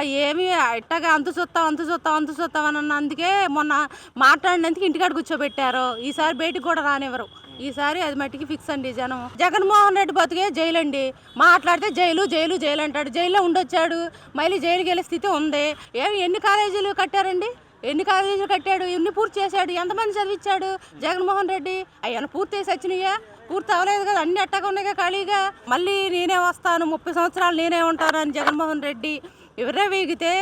ఏమి ఎట్టగా అంత చూస్తాం అంత చూస్తాం అంత చూస్తాం అని అన్నందుకే మొన్న మాట్లాడినందుకు ఇంటికాడ కూర్చోబెట్టారు. ఈసారి బయటికి కూడా రానివ్వరు. ఈసారి అది మట్టికి ఫిక్స్ అండి జనం. జగన్మోహన్ రెడ్డి బతికే జైలు అండి మాట్లాడితే జైలు జైలు జైలు అంటాడు. జైల్లో ఉండొచ్చాడు. మళ్ళీ జైలుకి వెళ్ళే స్థితి ఉంది. ఏమి ఎన్ని కాలేజీలు కట్టారండి? ఎన్ని కాలేజీలు కట్టాడు? ఎన్ని పూర్తి చేశాడు? ఎంతమంది చదివించాడు జగన్మోహన్ రెడ్డి? అయ్యన పూర్తి చేసి వచ్చినాయా? పూర్తి అవ్వలేదు కదా. అన్ని అట్టగా ఉన్నాయిగా ఖాళీగా. మళ్ళీ నేనే వస్తాను. ముప్పై సంవత్సరాలు నేనే ఉంటాను అని జగన్మోహన్ రెడ్డి ఎవరే వేగితే?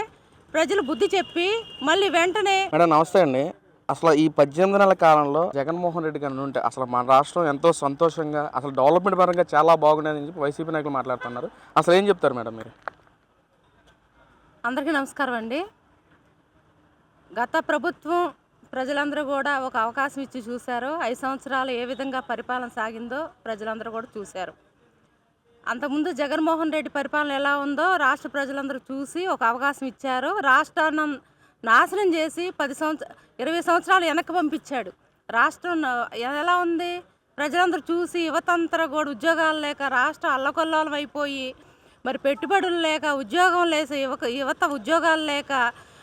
ప్రజలు బుద్ధి చెప్పి మళ్ళీ వెంటనే మేడం నమస్తే అండి. అసలు ఈ పద్దెనిమిది నెలల కాలంలో జగన్మోహన్ రెడ్డి గారు ఉంటే అసలు మన రాష్ట్రం ఎంతో సంతోషంగా అసలు డెవలప్మెంట్ పరంగా చాలా బాగుండేదని చెప్పి వైసీపీ నాయకులు మాట్లాడుతున్నారు. అసలు ఏం చెప్తారు మేడం మీరు? అందరికీ నమస్కారం అండి. గత ప్రభుత్వం ప్రజలందరూ కూడా ఒక అవకాశం ఇచ్చి చూశారు. ఐదు సంవత్సరాలు ఏ విధంగా పరిపాలన సాగిందో ప్రజలందరూ కూడా చూశారు. అంతకుముందు జగన్మోహన్ రెడ్డి పరిపాలన ఎలా ఉందో రాష్ట్ర ప్రజలందరూ చూసి ఒక అవకాశం ఇచ్చారు. రాష్ట్రాన్ని నాశనం చేసి పది సంవత్సర ఇరవై సంవత్సరాలు వెనక్కి పంపించాడు. రాష్ట్రం ఎలా ఉంది? ప్రజలందరూ చూసి యువతంతా కూడా ఉద్యోగాలు లేక రాష్ట్రం అల్లకొల్లోలం అయిపోయి మరి పెట్టుబడులు లేక ఉద్యోగం లేక యువక యువత ఉద్యోగాలు లేక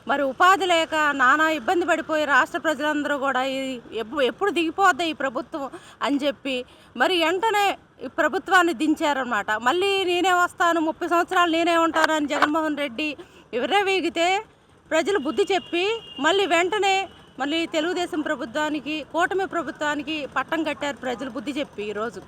మరి ఉపాధి లేక నానా ఇబ్బంది పడిపోయి రాష్ట్ర ప్రజలందరూ కూడా ఈ- ఎప్పుడు దిగిపోద్ది ఈ ప్రభుత్వం అని చెప్పి మరి వెంటనే ఈ ప్రభుత్వాన్ని దించారనమాట మళ్ళీ నేనే వస్తాను ముప్పై సంవత్సరాలు నేనే ఉంటానని జగన్మోహన్ రెడ్డి విర్రవీగితే ప్రజలు బుద్ధి చెప్పి మళ్ళీ వెంటనే మళ్ళీ తెలుగుదేశం ప్రభుత్వానికి కూటమి ప్రభుత్వానికి పట్టం కట్టారు ప్రజలు బుద్ధి చెప్పి ఈరోజు.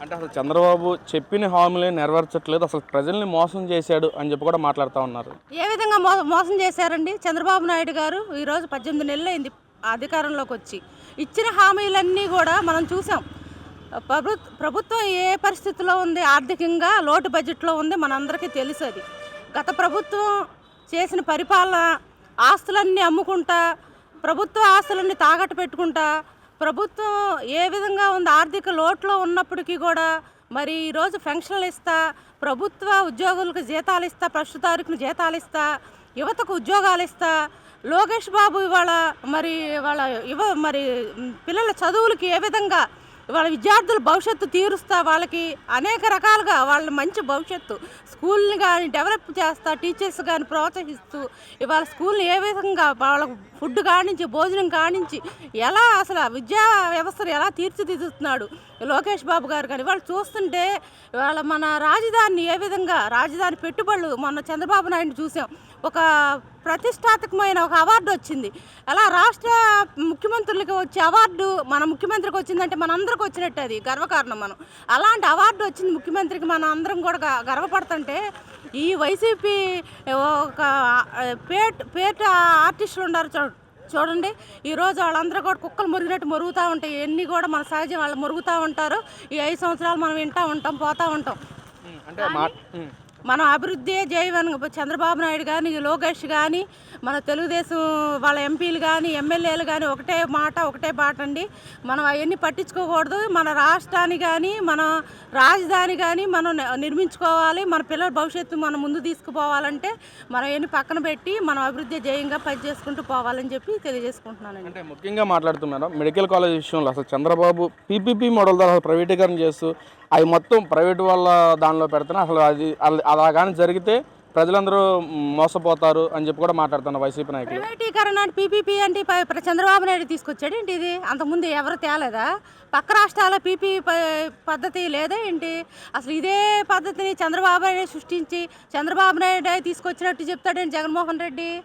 అంటే అసలు చంద్రబాబు చెప్పిన హామీలు నెరవేర్చట్లేదు అసలు ప్రజల్ని మోసం చేశాడు అని చెప్పి కూడా మాట్లాడుతూ ఉన్నారు. ఏ విధంగా మో మోసం చేశారండి? చంద్రబాబు నాయుడు గారు ఈరోజు పద్దెనిమిది నెలలు అయింది అధికారంలోకి వచ్చి. ఇచ్చిన హామీలన్నీ కూడా మనం చూసాం. ప్రభుత్వ ప్రభుత్వం ఏ పరిస్థితిలో ఉంది? ఆర్థికంగా లోటు బడ్జెట్లో ఉంది మనందరికీ తెలుసు అది గత ప్రభుత్వం చేసిన పరిపాలన ఆస్తులన్నీ అమ్ముకుంటా ప్రభుత్వ ఆస్తులన్నీ తాకట్టు పెట్టుకుంటా ప్రభుత్వం ఏ విధంగా ఉంది? ఆర్థిక లోట్లో ఉన్నప్పటికీ కూడా మరి ఈరోజు పెన్షన్లు ఇస్తా ప్రభుత్వ ఉద్యోగులకు జీతాలు ఇస్తా ఫస్ట్ తారీఖున జీతాలు ఇస్తా యువతకు ఉద్యోగాలు ఇస్తా లోకేష్ బాబు ఇవాళ మరి వాళ్ళ యువ మరి పిల్లల చదువులకి ఏ విధంగా వాళ్ళ విద్యార్థుల భవిష్యత్తు తీరుస్తా వాళ్ళకి అనేక రకాలుగా వాళ్ళ మంచి భవిష్యత్తు స్కూల్ని కానీ డెవలప్ చేస్తా టీచర్స్ కానీ ప్రోత్సహిస్తూ ఇవాళ స్కూల్ని ఏ విధంగా వాళ్ళకు ఫుడ్ కానించి భోజనం కానించి ఎలా అసలు విద్యా వ్యవస్థను ఎలా తీర్చిదిద్దుతున్నాడు లోకేష్ బాబు గారు కానీ వాళ్ళు చూస్తుంటే వాళ్ళ మన రాజధానిని ఏ విధంగా రాజధాని పెట్టుబడులు మొన్న చంద్రబాబు నాయుడు చూసాం. ఒక ప్రతిష్టాత్మకమైన ఒక అవార్డు వచ్చింది. అలా రాష్ట్ర ముఖ్యమంత్రులకి వచ్చే అవార్డు మన ముఖ్యమంత్రికి వచ్చిందంటే మన అందరికి వచ్చినట్టు అది గర్వకారణం మనం. అలాంటి అవార్డు వచ్చింది ముఖ్యమంత్రికి మనం అందరం కూడా గర్వపడుతుంటే ఈ వైసీపీ ఒక పేట పేట ఆర్టిస్టులు ఉన్నారు చూడ చూడండి. ఈరోజు వాళ్ళందరూ కూడా కుక్కలు మురిగినట్టు మురుగుతూ ఉంటాయి. ఎన్ని కూడా మన సహజం వాళ్ళు మురుగుతూ ఉంటారు. ఈ ఐదు సంవత్సరాలు మనం వింటూ ఉంటాం పోతూ ఉంటాం. అంటే. మనం అభివృద్ధి చేయమని చంద్రబాబు నాయుడు కానీ లోకేష్ కానీ మన తెలుగుదేశం వాళ్ళ ఎంపీలు కానీ ఎమ్మెల్యేలు కానీ ఒకటే మాట ఒకటే బాట అండి. మనం అవన్నీ పట్టించుకోకూడదు. మన రాష్ట్రాన్ని కానీ మన రాజధాని కానీ మనం నిర్మించుకోవాలి. మన పిల్లల భవిష్యత్తు మనం ముందు తీసుకుపోవాలంటే మనం అవన్నీ పక్కన పెట్టి మనం అభివృద్ధి జయంగా పనిచేసుకుంటూ పోవాలని చెప్పి తెలియజేసుకుంటున్నానండి. అంటే ముఖ్యంగా మాట్లాడుతున్నారు? మెడికల్ కాలేజ్ విషయంలో అసలు చంద్రబాబు పీపీపీ మోడల్ ద్వారా ప్రైవేటీకరణ చేస్తూ అవి మొత్తం ప్రైవేట్ వాళ్ళ దానిలో పెడుతున్నా అసలు అది అలా కానీ జరిగితే ప్రజలందరూ మోసపోతారు అని చెప్పి కూడా మాట్లాడుతున్నారు వైసీపీ నాయకులు. ప్రైవేటీకరణ పీపీపీ అంటే చంద్రబాబు నాయుడు తీసుకొచ్చాడు ఏంటి ఇది? అంతకుముందు ఎవరు తేలేదా? పక్క రాష్ట్రాల పీపీ ప- పద్ధతి లేదా ఏంటి? అసలు ఇదే పద్ధతిని చంద్రబాబు నాయుడు సృష్టించి చంద్రబాబు నాయుడు తీసుకొచ్చినట్టు చెప్తాడేంటి జగన్మోహన్ రెడ్డి?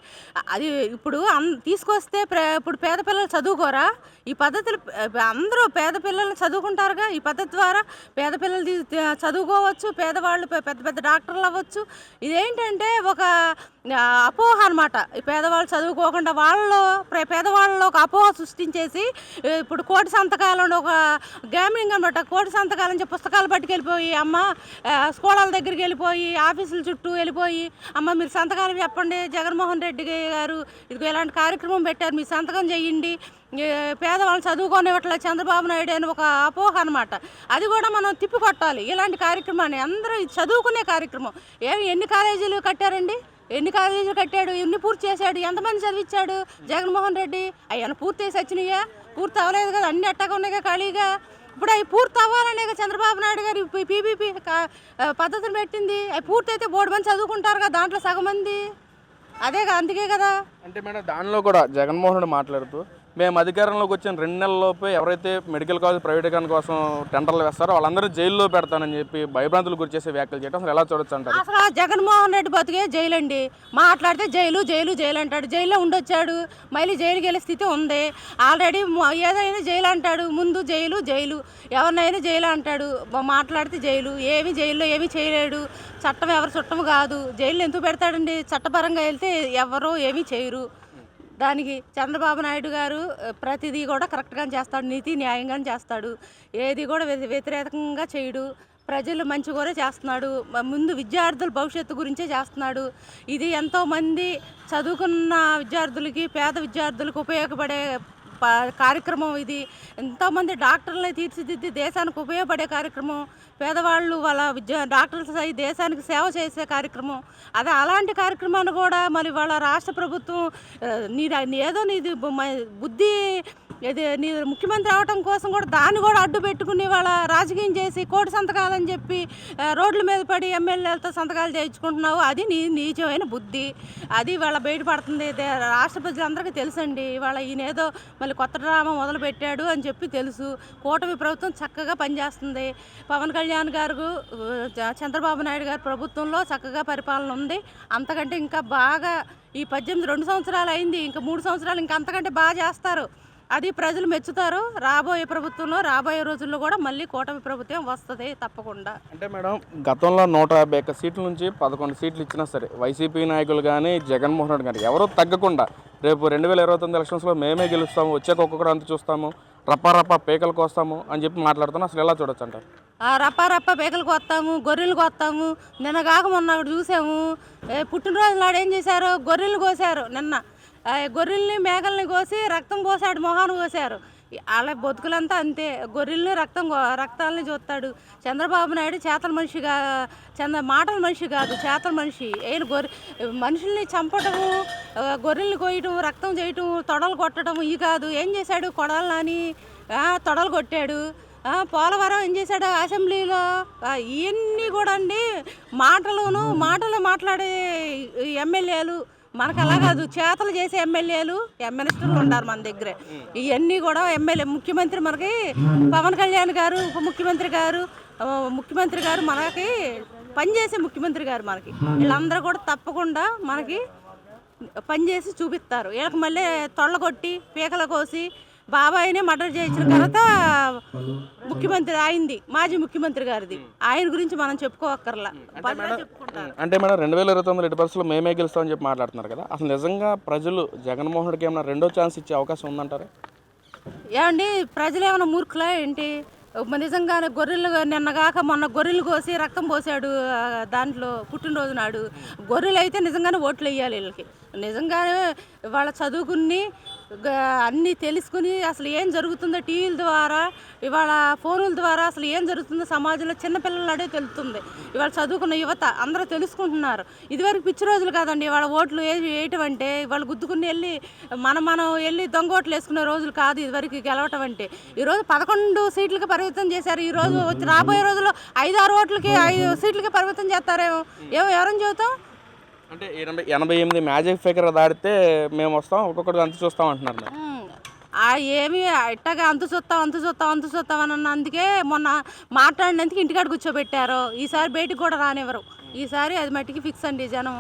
అది ఇప్పుడు అన్- తీసుకొస్తే ప్ర- ఇప్పుడు పేద పిల్లలు చదువుకోరా? ఈ పద్ధతులు అందరూ పేద పిల్లలు చదువుకుంటారుగా? ఈ పద్ధతి ద్వారా పేద పిల్లలు చదువుకోవచ్చు పేదవాళ్ళు పెద్ద పెద్ద డాక్టర్లు అవ్వచ్చు. ఇదేంటి ఏంటంటే ఒక అపోహ అనమాట ఈ పేదవాళ్ళు చదువుకోకుండా వాళ్ళలో ప్ర- పేదవాళ్ళలో ఒక అపోహ సృష్టించేసి ఇప్పుడు కోటి సంతకాలను ఒక గ్యామింగ్ అనమాట కోటి సంతకాలని చెప్పి పుస్తకాలు పట్టుకెళ్ళిపోయి అమ్మ స్కూళ్ళ దగ్గరికి వెళ్ళిపోయి ఆఫీసుల చుట్టూ వెళ్ళిపోయి అమ్మ మీరు సంతకాలు చెప్పండి. జగన్మోహన్ రెడ్డి గారు ఇదిగో ఇలాంటి కార్యక్రమం పెట్టారు. మీ సంతకం చేయండి. పేదవాళ్ళు చదువుకోనివ్వట్లే చంద్రబాబు నాయుడు అని ఒక అపోహ అనమాట అది కూడా మనం తిప్పికొట్టాలి ఇలాంటి కార్యక్రమాన్ని అందరూ చదువుకునే కార్యక్రమం. ఏమి ఎన్ని కాలేజీలు కట్టారండి? ఎన్ని కాలేజీలు కట్టాడు? ఎన్ని పూర్తి చేశాడు? ఎంతమంది చదివించాడు జగన్మోహన్ రెడ్డి? అయ్యన పూర్తి చేసి వచ్చినాయా? పూర్తి అవ్వలేదు కదా అన్ని అట్టగా ఉన్నాయి ఖాళీగా. ఇప్పుడు అవి పూర్తి అవ్వాలనే చంద్రబాబు నాయుడు గారు పీపీపీ పద్ధతిని పెట్టింది. అవి పూర్తి అయితే బోర్డు మంది చదువుకుంటారు కదా దాంట్లో సగం మంది. అదే అందుకే కదా. అంటే మేడం దానిలో కూడా జగన్మోహన్ రెడ్డి మాట్లాడుతూ మేము అధికారంలోకి వచ్చిన రెండు నెలలలోపే ఎవరైతే మెడికల్ కాలేజ్ ప్రైవేటీకరణ కోసం టెండర్లు వేస్తారో వాళ్ళందరూ జైల్లో పెడతానని చెప్పి భయభ్రాంతులు గురి చేసే వ్యాఖ్యలు చేయడం అసలు ఎలా చూడొచ్చు అంటారు? అసలు జగన్మోహన్ రెడ్డి బతికే జైలు అండి మాట్లాడితే జైలు జైలు జైలు అంటాడు. జైల్లో ఉండొచ్చాడు. మళ్ళీ జైలుకి వెళ్ళే స్థితి ఉంది. ఆల్రెడీ ఏదైనా జైలు అంటాడు. ముందు జైలు జైలు. ఎవరినైనా జైలు అంటాడు. మాట్లాడితే జైలు. ఏమి జైల్లో ఏమీ చేయలేడు. చట్టం ఎవరు చుట్టం కాదు. జైలు ఎందుకు పెడతాడండి? చట్టపరంగా వెళ్తే ఎవరో ఏమీ చేయరు. దానికి చంద్రబాబు నాయుడు గారు ప్రతిదీ కూడా కరెక్ట్గా చేస్తాడు నీతి న్యాయంగానే చేస్తాడు. ఏది కూడా వ్యతిరేకంగా చేయడు. ప్రజలు మంచి కూడా చేస్తున్నాడు. ముందు విద్యార్థుల భవిష్యత్తు గురించే చేస్తున్నాడు. ఇది ఎంతోమంది చదువుకున్న విద్యార్థులకి పేద విద్యార్థులకు ఉపయోగపడే కార్యక్రమం ఇది. ఎంతోమంది డాక్టర్లని తీర్చిదిద్ది దేశానికి ఉపయోగపడే కార్యక్రమం. పేదవాళ్ళు వాళ్ళ విద్యా డాక్టర్స్ అయి దేశానికి సేవ చేసే కార్యక్రమం. అదే అలాంటి కార్యక్రమాన్ని కూడా మరి వాళ్ళ రాష్ట్ర ప్రభుత్వం నీ ఏదో నీది బుద్ధి ఇది నీ ముఖ్యమంత్రి అవటం కోసం కూడా దాన్ని కూడా అడ్డు పెట్టుకుని వాళ్ళ రాజకీయం చేసి కోటి సంతకాలని చెప్పి రోడ్ల మీద పడి ఎమ్మెల్యేలతో సంతకాలు చేయించుకుంటున్నావు అది నీ నీచమైన బుద్ధి. అది వాళ్ళ బయటపడుతుంది. రాష్ట్ర ప్రజలందరికీ తెలుసండి. వాళ్ళ ఈయనేదో మళ్ళీ కొత్త డ్రామా మొదలు పెట్టాడు అని చెప్పి తెలుసు. కూటమి ప్రభుత్వం చక్కగా పనిచేస్తుంది. పవన్ కళ్యాణ్ గారు చ- చంద్రబాబు నాయుడు గారి ప్రభుత్వంలో చక్కగా పరిపాలన ఉంది. అంతకంటే ఇంకా బాగా ఈ పద్దెనిమిది రెండు సంవత్సరాలు అయింది. ఇంకా మూడు సంవత్సరాలు ఇంకా అంతకంటే బాగా చేస్తారు. అది ప్రజలు మెచ్చుతారు. రాబోయే ప్రభుత్వంలో రాబోయే రోజుల్లో కూడా మళ్ళీ కూటమి ప్రభుత్వం వస్తుంది తప్పకుండా. అంటే మేడం గతంలో నూట యాభై ఒక్క సీట్ల నుంచి పదకొండు సీట్లు ఇచ్చినా సరే వైసీపీ నాయకులు కానీ జగన్మోహన్ రెడ్డి కానీ ఎవరూ తగ్గకుండా రేపు రెండు వేల ఇరవై తొమ్మిది ఎలక్షన్స్లో మేమే గెలుస్తాము వచ్చాక ఒక్కొక్కరు అంత చూస్తాము రప్పా రప్పా పేకలకు వస్తాము అని చెప్పి మాట్లాడుతున్నాం. అసలు ఎలా చూడొచ్చు అంటారు? ఆ రప్ప రప్ప పేకలకు వస్తాము గొర్రెలకు వస్తాము నిన్న కాక మొన్న చూసాము. ఏ పుట్టినరోజు నాడు ఏం చేశారు? గొర్రెలు కోసారు నిన్న. గొర్రెల్ని మేకల్ని కోసి రక్తం కోసాడు మొహాన్ని కోసారు. వాళ్ళ బతుకులంతా అంతే. గొర్రెల్ని రక్తం రక్తాలని చూస్తాడు. చంద్రబాబు నాయుడు చేతల మనిషిగా చంద్ర మాటల మనిషి కాదు చేతల మనిషి. ఆయన గొర్రె మనుషుల్ని చంపటము గొర్రెల్ని కోయటం రక్తం చేయటం తొడలు కొట్టడం ఇవి కాదు. ఏం చేశాడు? కొడాలని తొడలు కొట్టాడు. పోలవరం ఏం చేశాడు? అసెంబ్లీలో ఇవన్నీ కూడా అండి మాటలను మాటలు మాట్లాడే ఎమ్మెల్యేలు మనకు అలా కాదు చేతలు చేసే ఎమ్మెల్యేలు మినిస్టర్లు ఉన్నారు మన దగ్గర. ఇవన్నీ కూడా ఎమ్మెల్యే ముఖ్యమంత్రి మనకి పవన్ కళ్యాణ్ గారు ఉప ముఖ్యమంత్రి గారు ముఖ్యమంత్రి గారు మనకి పనిచేసే ముఖ్యమంత్రి గారు మనకి. వీళ్ళందరూ కూడా తప్పకుండా మనకి పనిచేసి చూపిస్తారు. వీళ్ళకి మళ్ళీ తొళ్ళగొట్టి పీకల కోసి బాబాయినే మర్డర్ చేయించిన తర్వాత ముఖ్యమంత్రి అయింది మాజీ ముఖ్యమంత్రి గారిది. ఆయన గురించి మనం చెప్పుకోవక్కర్లా అంటే మేడం రెండు వేల ఇరవై తొమ్మిది పరిస్థితుల్లో మేమే గెలుస్తామని చెప్పి మాట్లాడుతున్నారు కదా. అసలు నిజంగా ప్రజలు జగన్మోహన్ రెడ్డికి ఏమైనా రెండో ఛాన్స్ ఇచ్చే అవకాశం ఉందంటారా? ఏమండి ప్రజలు ఏమైనా మూర్ఖులా ఏంటి? నిజంగానే గొర్రెలు నిన్నగాక మొన్న గొర్రెలు కోసి రక్తం పోసాడు దాంట్లో పుట్టినరోజు నాడు. గొర్రెలు అయితే నిజంగానే ఓట్లు వేయాలి వీళ్ళకి. నిజంగానే వాళ్ళ చదువుకుని అన్నీ తెలుసుకుని అసలు ఏం జరుగుతుందో టీవీల ద్వారా ఇవాళ ఫోనుల ద్వారా అసలు ఏం జరుగుతుందో సమాజంలో చిన్నపిల్లలు అడే తెలుస్తుంది. ఇవాళ చదువుకున్న యువత అందరూ తెలుసుకుంటున్నారు. ఇదివరకు పిచ్చి రోజులు కాదండి. ఇవాళ ఓట్లు వేయటం అంటే ఇవాళ గుద్దుకుని వెళ్ళి మనం మనం వెళ్ళి దొంగ ఓట్లు వేసుకునే రోజులు కాదు ఇదివరకు గెలవటం అంటే. ఈరోజు పదకొండు సీట్లకి పరిమితం చేశారు. ఈ రోజు వచ్చి రాబోయే రోజుల్లో ఐదు ఆరు ఓట్లకి ఐదు సీట్లకి పరిమితం చేస్తారేమో. ఏమో ఎవరని చెబుతాం? అంటే ఎనభై ఎనభై ఎనిమిది మ్యాజిక్ ఫిగర్ దాటితే మేము వస్తాం ఒక్కొక్కటి అంత చూస్తాం అంటున్నారు ఏమి ఇట్టగా అంత చూస్తాం అంత చూస్తాం అంత చూస్తాం అని అందుకే మొన్న మాట్లాడినందుకు ఇంటికాడ కూర్చోబెట్టారు. ఈసారి బయటికి కూడా రానివ్వరు. ఈసారి అది మట్టికి ఫిక్స్ అండి జనం.